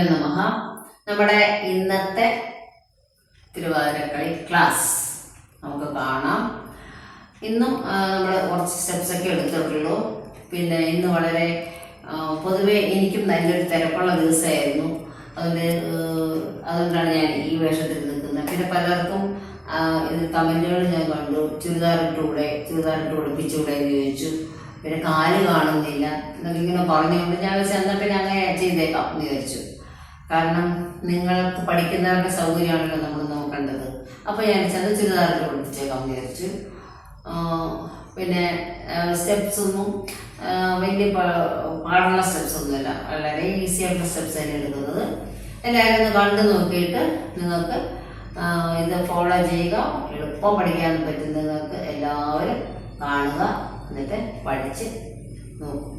ഗുരുഭ്യോ നമഃ. നമ്മുടെ ഇന്നത്തെ തിരുവാതിരക്കളി ക്ലാസ്. നമുക്ക് കാണാം. ഇന്നും നമ്മൾ കുറച്ച് സ്റ്റെപ്സ് ഒക്കെ എടുത്തിട്ടുള്ളൂ. പിന്നെ ഇന്ന് വളരെ പൊതുവെ എനിക്കും നല്ലൊരു തിരക്കുള്ള ദിവസമായിരുന്നു. അതുകൊണ്ട് അതുകൊണ്ടാണ് ഞാൻ ഈ വേഷത്തിൽ നിൽക്കുന്നത്. പിന്നെ പലർക്കും ഇത് കമന്റുകൾ ഞാൻ കണ്ടു. ചുരിദാറിട്ടൂടെ ചുരിദാറിട്ട് ഉടുപ്പിച്ചുകൂടെ എന്ന് ചോദിച്ചു. പിന്നെ കാൽ കാണുന്നില്ല എന്നൊക്കെ ഇങ്ങനെ പറഞ്ഞുകൊണ്ട് ഞാൻ എന്നാൽ പിന്നെ അങ്ങനെ ചെയ്തേക്കാം എന്ന് വിചാരിച്ചു കാരണം നിങ്ങൾക്ക് പഠിക്കുന്നവരുടെ സൗകര്യമാണല്ലോ നമ്മൾ നോക്കേണ്ടത് അപ്പോൾ ഞാൻ ചെന്ന് ചുരിദാറിൽ കൊടുത്തേക്കാം വിചാരിച്ചു. പിന്നെ സ്റ്റെപ്സ് ഒന്നും വലിയ പാടുള്ള സ്റ്റെപ്സ് ഒന്നുമില്ല. വളരെ ഈസി ആയിട്ടുള്ള സ്റ്റെപ്സ് തന്നെ എടുക്കുന്നത്. എല്ലാവരും ഒന്ന് കണ്ടു നോക്കിയിട്ട് നിങ്ങൾക്ക് ഇത് ഫോളോ ചെയ്യുക. എളുപ്പം പഠിക്കാൻ പറ്റും നിങ്ങൾക്ക് എല്ലാവരും കാണുക. എന്നിട്ട് പഠിച്ച് നോക്കും.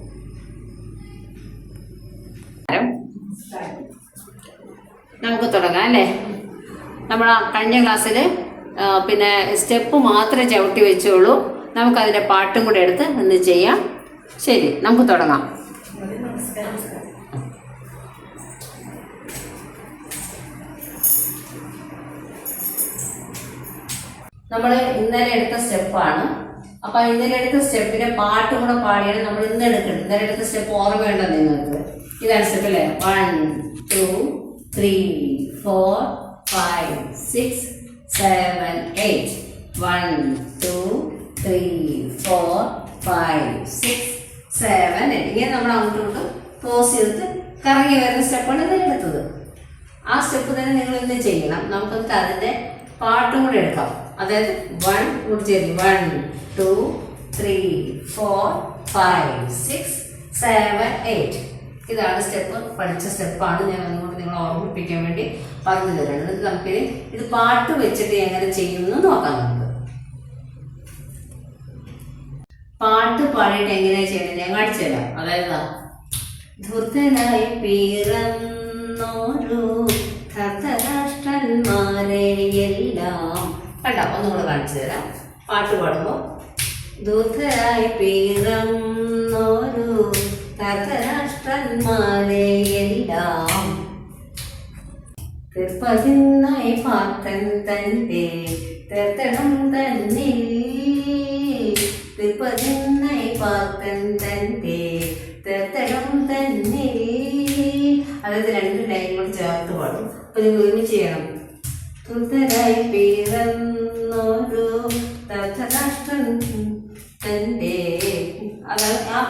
നമുക്ക് തുടങ്ങാം അല്ലേ? നമ്മൾ കഴിഞ്ഞ ക്ലാസ്സിൽ പിന്നെ സ്റ്റെപ്പ് മാത്രമേ ചവിട്ടി വെച്ചുള്ളൂ. നമുക്കതിന്റെ പാട്ടും കൂടെ എടുത്ത് ഒന്ന് ചെയ്യാം. ശരി നമുക്ക് തുടങ്ങാം. നമ്മൾ ഇന്നലെ എടുത്ത സ്റ്റെപ്പാണ്. അപ്പൊ ഇന്നലെ എടുത്ത സ്റ്റെപ്പിന്റെ പാട്ടും കൂടെ പാടിയാണ് നമ്മൾ ഇന്ന് എടുക്കുന്നത്. ഇന്നലെ എടുത്ത സ്റ്റെപ്പ് ഓർമ്മയുണ്ടോ നിങ്ങൾക്ക്? ഇതാണ് സ്റ്റെപ്പ് അല്ലേ? One two three four five six seven eight one two three four five six seven eight ഇങ്ങനെ നമ്മൾ അങ്ങോട്ട് പോസ് ചെയ്തിട്ട് കറങ്ങി വരുന്ന സ്റ്റെപ്പാണ് ഇന്നലെ എടുത്തത്. ആ സ്റ്റെപ്പ് തന്നെ നിങ്ങൾ ഇന്ന് ചെയ്യണം? നമുക്ക് അതിന്റെ പാട്ടും കൂടി എടുക്കാം. അതായത് വൺ കൂടി ചെയ്തു one two three four five six seven eight ഇതാണ് സ്റ്റെപ്പ് പഠിച്ച സ്റ്റെപ്പാണ് ഞാൻ അതുകൊണ്ട് നിങ്ങളെ ഓർമ്മിപ്പിക്കാൻ വേണ്ടി പറഞ്ഞു തരുന്നത് ഇത് നമുക്ക് ഇത് പാട്ട് വെച്ചിട്ട് എങ്ങനെ ചെയ്യുന്നു നോക്കാം നമുക്ക്. പാട്ട് പാടിയിട്ട് എങ്ങനെയാ ചെയ്യണത് ഞാൻ കാണിച്ചു തരാം. അതായത് ധൃതനായി പിറന്നോരു ധർത്തരാഷ്ട്രന്മാരെ എല്ലാം. കണ്ടോ? ഒന്നുകൂടെ കാണിച്ചു തരാം. പാട്ട് പാടുമ്പോ ധൃതരായി പിറന്നോരു ധർത്തരാഷ്ട്രന്മാരെ എല്ലാം തീർപ്പതിനായി പാത്തൻ തന്റെ തീർത്തണം തന്നിൽ തൃപ്പതിന്നായി പാത്തൻ തന്റെ തീർത്തണം തന്നിൽ അതായത് രണ്ട് ലൈൻ കൂടി ചേർത്ത് പാടും. അപ്പൊ നിങ്ങൾ ഒരുമിച്ച് ചെയ്യണം. തുതരായി പിറന്നൊരു തഥരാഷ്ട്രൻ തന്റെ അതായത് ആ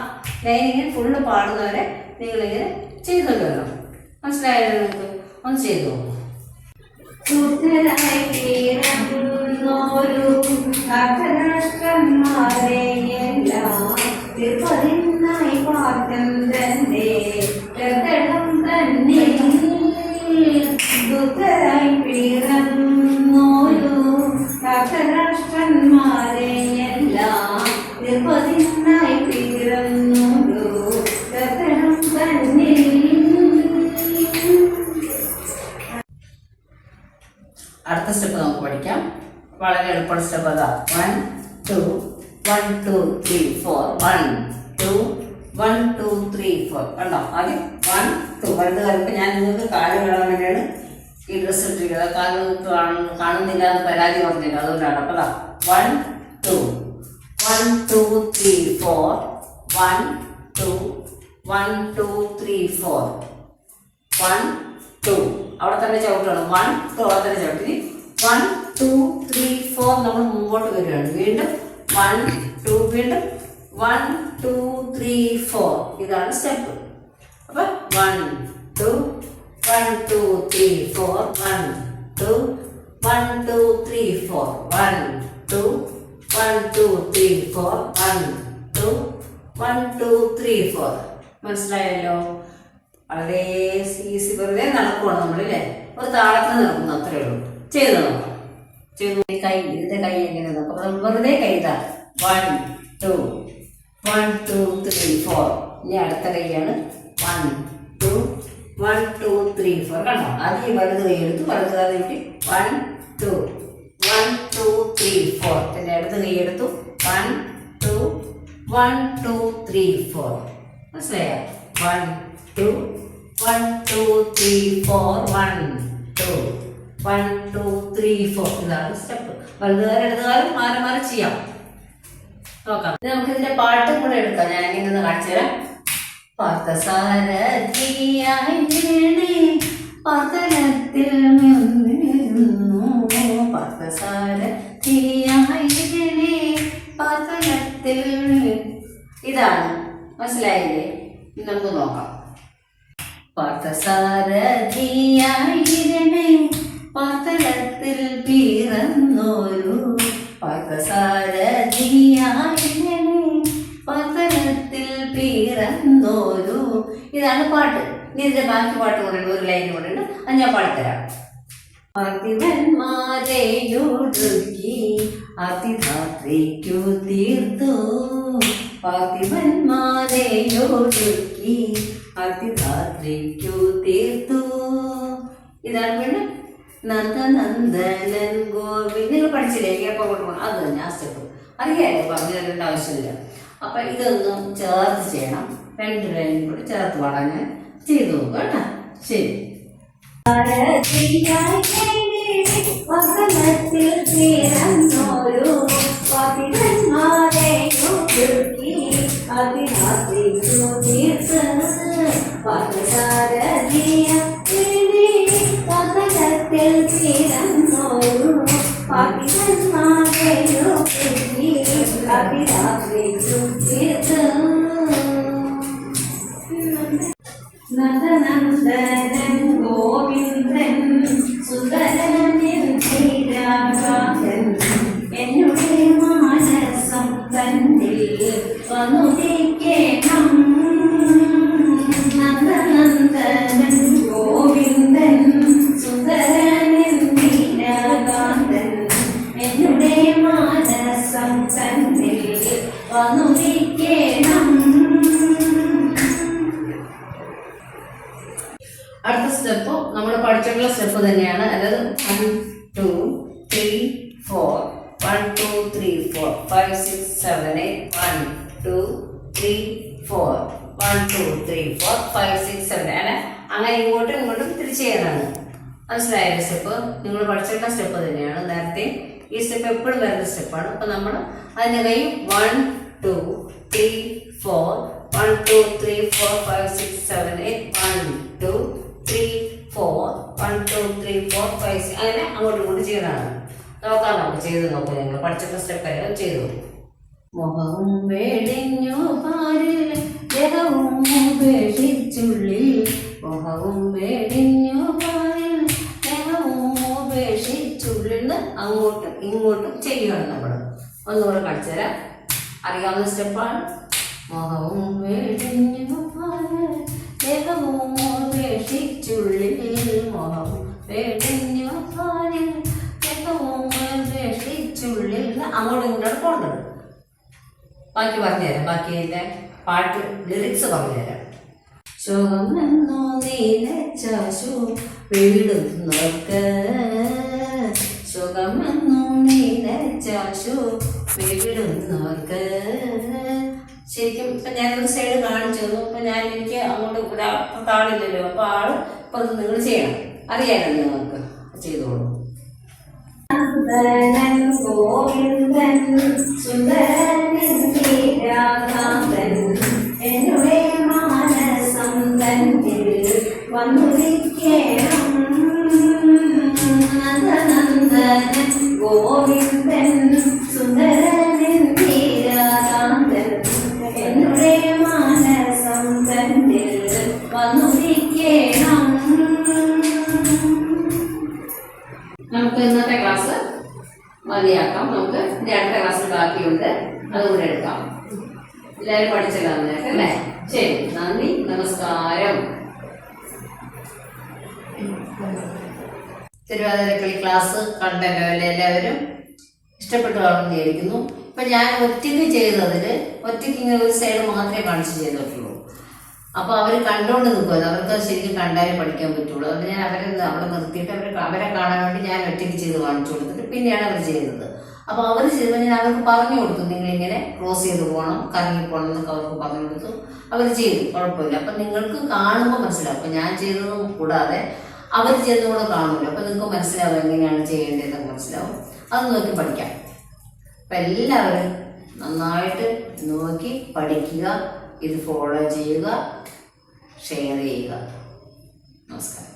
ലൈൻ ഇങ്ങനെ ഫുള്ള് പാടുന്നവരെ നിങ്ങളിങ്ങനെ ചെയ്തുകൊണ്ട് വരണം മനസ്സിലായോ നിങ്ങൾക്ക് ഒന്ന് ചെയ്തു നോക്കൂ. വളരെ എളുപ്പമുള്ള സ്റ്റെപ്പ് അതാ one two one two three four one two one two three four കണ്ടോ? ആദ്യം വൺ ടു വലുത് വരുമ്പോൾ ഞാൻ നിങ്ങൾക്ക് കാൽ കാണാൻ വേണ്ടിയാണ് ഈ ഡ്രസ്സ് ഇട്ടിരിക്കുന്നത്. കാൽ കാണുന്നു. കാണുന്നില്ല എന്ന് പരാതി പറഞ്ഞില്ല. അതുകൊണ്ടാണ്. അപ്പോൾ ദാ one two one two three four one two one two three four one two അവിടെ തന്നെ ചവിട്ടണം വൺ ടു അവിടെ തന്നെ ചവിട്ടി. വൺ ടു ത്രീ ഫോർ നമ്മൾ മുമ്പോട്ട് വരികയാണ്. വീണ്ടും വൺ ടു വീണ്ടും വൺ ടു ത്രീ ഫോർ ഇതാണ് സ്റ്റെപ്പ് അപ്പൊ one two one two three four one two one two three four one two one two three four one two one two three four മനസ്സിലായല്ലോ? വളരെ easy വെറുതെ നടക്കുവാണ് നമ്മളല്ലേ ഒരു താളത്തിൽ നടക്കുന്നു അത്രേ ഉള്ളൂ. ചെയ്ത്? നോക്കാം നോക്കി കൈ ഇതിന്റെ കൈ എങ്ങനെ നോക്കാം നമ്മൾ വെറുതെ കൈ ഇതാ one two one two three four ഇനി അടുത്ത കൈയാണ്. One two one two three four കണ്ടോ? ആദ്യം വലത് കൈ എടുത്തു വലത് കാലം കിട്ടി one two one two three four പിന്നെ അടുത്ത കൈ എടുത്തു. One two one two three four മനസ്സിലായോ? One two one two three four one two one two three four ഇതാണ് സ്റ്റെപ്പ് വലുതുകാലം ഇടതുകാലം മാറി മാറി ചെയ്യാം. നോക്കാം. നമുക്ക് ഇതിന്റെ പാട്ടും കൂടെ എടുക്കാം. ഞാൻ ഇങ്ങനെ കാണിച്ചു തരാം. പാർത്ഥസാരഥിയായി പതനത്തിൽ പാർത്ഥസാരഥിയായി പതനത്തിൽ ഇതാണ്. മനസ്സിലായില്ലേ? നമുക്ക് നോക്കാം. പാർത്ഥസാരഥിയായിരണേ പാതളത്തിൽ പിറന്നോരു പാർത്ഥസാരഥിയായിരണേ പത്തലത്തിൽ പിറന്നോരു ഇതാണ് പാട്ട്. ഇനി ബാക്കി പാട്ട് ഉണ്ട് ഒരു ലൈൻ ഉണ്ട് അത് ഞാൻ പാടിത്തരാം പാർത്ഥിവന്മാരെയൊടുക്കി അതിധാത്രിക്കു തീർത്തു. പാർത്ഥിവന്മാരെയൊടുക്കി അതിധാത്രിക്കു തീർത്തു. ഇതാണ് പിന്നെ നന്ദനന്ദനൻ ഗോവിന്ദ് നിങ്ങൾ പഠിച്ചില്ലേ? കേൾപ്പം കൊടുക്കണം അത് തന്നെ ആ സ്റ്റെപ്പ് അറിയാലോ പറഞ്ഞു തരേണ്ട ആവശ്യമില്ല. അപ്പൊ ഇതൊന്നും ചേർത്ത് ചെയ്യണം. രണ്ട് ലൈനും കൂടി ചേർത്ത് പാടാൻ ഞാൻ ചെയ്തു നോക്കുക കേട്ടോ. ശരി. വസനത്തിൽ നന്ദനന്ദനൻ Govindan സുന്ദരനൻ three four five six seven eight one two three four one two three four five six seven അങ്ങനെ അങ്ങനെ ഇങ്ങോട്ടും ഇങ്ങോട്ടും തിരിച്ചു ചെയ്യാനാണ് മനസ്സിലായ സ്റ്റെപ്പ് നിങ്ങൾ പഠിച്ചിട്ടുള്ള സ്റ്റെപ്പ് തന്നെയാണ്. നേരത്തെ ഈ സ്റ്റെപ്പ് എപ്പോഴും വരുന്ന സ്റ്റെപ്പാണ് അപ്പൊ നമ്മൾ അതിന്റെ കൈ one two three four one two three four five six seven eight one two three four one two three four five six അങ്ങനെ അങ്ങോട്ടും ഇങ്ങോട്ടും ചെയ്തതാണ് നോക്കാം നമുക്ക് ചെയ്ത് നോക്കാം നിങ്ങൾ പഠിച്ചിട്ടുള്ള സ്റ്റെപ്പ് എല്ലാം ചെയ്ത് നിന്ന് അങ്ങോട്ടും ഇങ്ങോട്ടും ചെയ്യുകയാണ് നമ്മൾ ഒന്നുകൂടെ കാണിച്ചു തരാം. അറിയാവുന്ന സ്റ്റെപ്പാണ് മുഖവും മുഖവും അങ്ങോട്ടും ഇങ്ങോട്ടും പോകേണ്ടത് ബാക്കി പറഞ്ഞുതരാം ബാക്കി എന്റെ പാട്ട് ലിറിക്സ് പറഞ്ഞുതരാം വീടുന്നവർക്ക് ശോകമെന്നോ നീലച്ചാശു വീടുന്നവർക്ക് ശരിക്കും ഇപ്പൊ ഞാനൊരു സൈഡ് കാണിച്ചു തന്നു. ഇപ്പൊ ഞാൻ എനിക്ക് അങ്ങോട്ട് ഇവിടെ താളില്ലല്ലോ. അപ്പൊ ആൾ ഇപ്പൊ നിങ്ങൾ ചെയ്യണം. അറിയാനല്ലോ നിങ്ങൾക്ക്. ചെയ്തോളൂ. നന്ദനൻ ഗോവിന്ദൻ സുന്ദരൻ ശ്രീരാഘവൻ എന്നുടെ മാനസം തന്നിൽ വന്നുദിക്കേണം നന്ദനന്ദനൻ ഗോവിന്ദൻ സുന്ദരൻ നമുക്ക് ഇന്നത്തെ ക്ലാസ് മതിയാക്കാം. നമുക്ക് ഇനി അടുത്ത ക്ലാസ് ബാക്കിയുണ്ട്. അതുകൂടെ എടുക്കാം. എല്ലാവരും പഠിച്ചല്ലോ അല്ലേ? ശരി. നന്ദി നമസ്കാരം. തിരുവാതിരക്കളി ക്ലാസ് കണ്ടല്ലോ അല്ലേ എല്ലാവരും ഇഷ്ടപ്പെട്ടു കാണുമെന്ന് വിചാരിക്കുന്നു. ഇപ്പൊ ഞാൻ ഒറ്റയ്ക്ക് ചെയ്തതിൽ ഒറ്റയ്ക്ക് ഇങ്ങനെ ഒരു സൈഡ് മാത്രമേ കാണിച്ച് ചെയ്തിട്ടുള്ളൂ. അപ്പൊ അവർ കണ്ടോണ്ട് നിൽക്കുമല്ലോ അവർക്ക് ശരിക്കും കണ്ടാലേ പഠിക്കാൻ പറ്റുള്ളൂ. അതുകൊണ്ട് ഞാൻ അവരെ അവിടെ നിർത്തിയിട്ട് അവരെ അവരെ കാണാൻ വേണ്ടി ഞാൻ ഒറ്റയ്ക്ക് ചെയ്ത് കാണിച്ചു കൊടുത്തിട്ട് പിന്നെയാണ് അവർ ചെയ്യുന്നത്. അപ്പോൾ അവർ ചെയ്തപ്പോൾ ഞാൻ അവർക്ക് പറഞ്ഞു കൊടുത്തു. നിങ്ങളിങ്ങനെ ക്രോസ് ചെയ്ത് പോകണം കറങ്ങി പോകണം എന്നൊക്കെ അവർക്ക് പറഞ്ഞു കൊടുത്തു. അവർ ചെയ്തു. കുഴപ്പമില്ല. അപ്പം നിങ്ങൾക്ക് കാണുമ്പോൾ മനസ്സിലാവും. അപ്പം ഞാൻ ചെയ്തതും കൂടാതെ അവർ ചെയ്തതും കൂടെ കാണുമല്ലോ. അപ്പം നിങ്ങൾക്ക് മനസ്സിലാവും എങ്ങനെയാണ് ചെയ്യേണ്ടതെന്ന് മനസ്സിലാവും. അത് നോക്കി പഠിക്കാം. അപ്പം എല്ലാവരും നന്നായിട്ട് നോക്കി പഠിക്കുക. ഇത് ഫോളോ ചെയ്യുക. ഷെയർ ചെയ്യുക. നമസ്കാരം.